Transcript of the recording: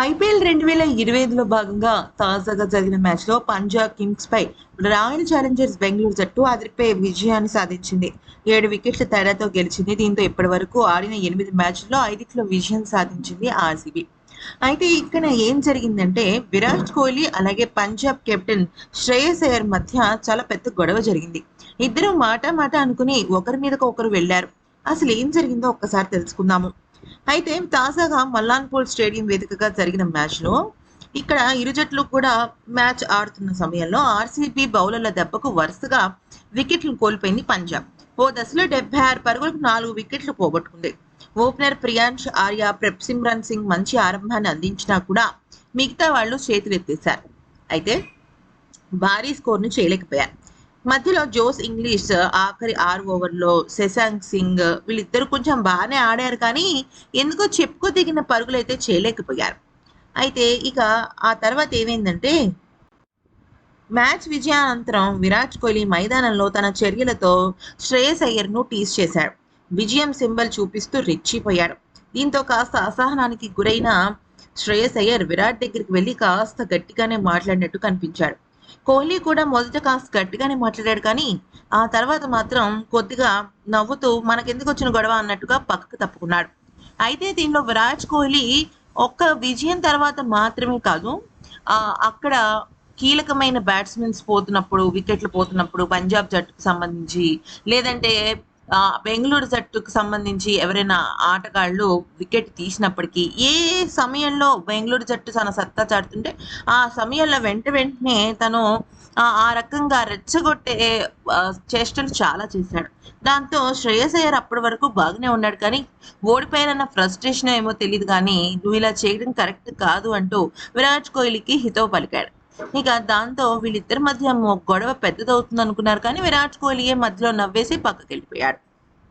IPL రెండు వేల ఇరవై ఐదులో భాగంగా తాజాగా జరిగిన మ్యాచ్లో పంజాబ్ కింగ్స్ పై రాయల్ ఛాలెంజర్స్ బెంగళూరు జట్టు అదిరిపై విజయాన్ని సాధించింది. ఏడు వికెట్ల తేడాతో గెలిచింది. దీంతో ఇప్పటి వరకు ఆడిన ఎనిమిది మ్యాచ్ల్లో ఐదిట్లో విజయం సాధించింది ఆర్సీబీ. అయితే ఇక్కడ ఏం జరిగిందంటే విరాట్ కోహ్లీ అలాగే పంజాబ్ కెప్టెన్ శ్రేయస్ అయ్యర్ మధ్య చాలా పెద్ద గొడవ జరిగింది. ఇద్దరు మాట మాట అనుకుని ఒకరి మీదకు ఒకరు వెళ్ళారు అసలు ఏం జరిగిందో ఒక్కసారి తెలుసుకుందాము. అయితే తాజాగా మల్లాన్పూల్ స్టేడియం వేదికగా జరిగిన మ్యాచ్లో ఇక్కడ ఇరు జట్లు కూడా మ్యాచ్ ఆడుతున్న సమయంలో ఆర్సీబీ బౌలర్ల దెబ్బకు వరుసగా వికెట్లు కోల్పోయింది పంజాబ్. ఓ దశలో డెబ్బై ఆరు పరుగులకు నాలుగు వికెట్లు పోగొట్టుకుంది. ఓపెనర్ ప్రియాంష్ ఆర్య ప్రెప్ సిమ్రన్ సింగ్ మంచి ఆరంభాన్ని అందించినా కూడా మిగతా వాళ్ళు చేతులెత్తేశారు. అయితే భారీ స్కోర్ను చేయలేకపోయారు. మధ్యలో జోస్ ఇంగ్లీష్ ఆఖరి ఆరు ఓవర్లో శశాంక్ సింగ్ వీళ్ళిద్దరు కొంచెం బాగానే ఆడారు కానీ ఎందుకో చెప్పుకో దిగిన పరుగులు అయితే చేయలేకపోయారు. అయితే ఇక ఆ తర్వాత ఏమైందంటే మ్యాచ్ విజయానంతరం విరాట్ కోహ్లీ మైదానంలో తన చర్యలతో శ్రేయస్ అయ్యర్ను టీస్ చేశాడు. విజయం సింబల్ చూపిస్తూ రెచ్చిపోయాడు. దీంతో కాస్త అసహనానికి గురైన శ్రేయస్ అయ్యర్ విరాట్ దగ్గరికి వెళ్ళి కాస్త గట్టిగానే మాట్లాడినట్టు కనిపించాడు. కోహ్లీ కూడా మొదట కాస్త గట్టిగానే మాట్లాడాడు కానీ ఆ తర్వాత మాత్రం కొద్దిగా నవ్వుతూ మనకెందుకు వచ్చిన గొడవ? అన్నట్టుగా పక్కకు తప్పుకున్నాడు. అయితే దీనిలో విరాట్ కోహ్లీ ఒక్క విజయం తర్వాత మాత్రమే కాదు ఆ, అక్కడ కీలకమైన బ్యాట్స్మెన్స్ పోతున్నప్పుడు వికెట్లు పోతున్నప్పుడు పంజాబ్ జట్టుకు సంబంధించి లేదంటే బెంగళూరు జట్టుకు సంబంధించి ఎవరైనా ఆటగాళ్ళు వికెట్ తీసినప్పటికీ ఏ సమయంలో బెంగళూరు జట్టు తన సత్తా చాటుతుంటే ఆ సమయంలో వెంట వెంటనే తను ఆ రకంగా రెచ్చగొట్టే చేష్టలు చాలా చేశాడు. దాంతో శ్రేయస్ అయ్యర్ అప్పటి వరకు బాగానే ఉన్నాడు కానీ ఓడిపోయారన్న ఫ్రస్ట్రేషన్ ఏమో తెలియదు కానీ నువ్వు ఇలా చేయడం కరెక్ట్ కాదు అంటూ విరాట్ కోహ్లీకి హితవు పలికాడు. ఇక దాంతో వీళ్ళిద్దరి మధ్య గొడవ పెద్దదవుతుంది అనుకున్నారు కానీ విరాట్ కోహ్లీయే మధ్యలో నవ్వేసి పక్కకి వెళ్ళిపోయాడు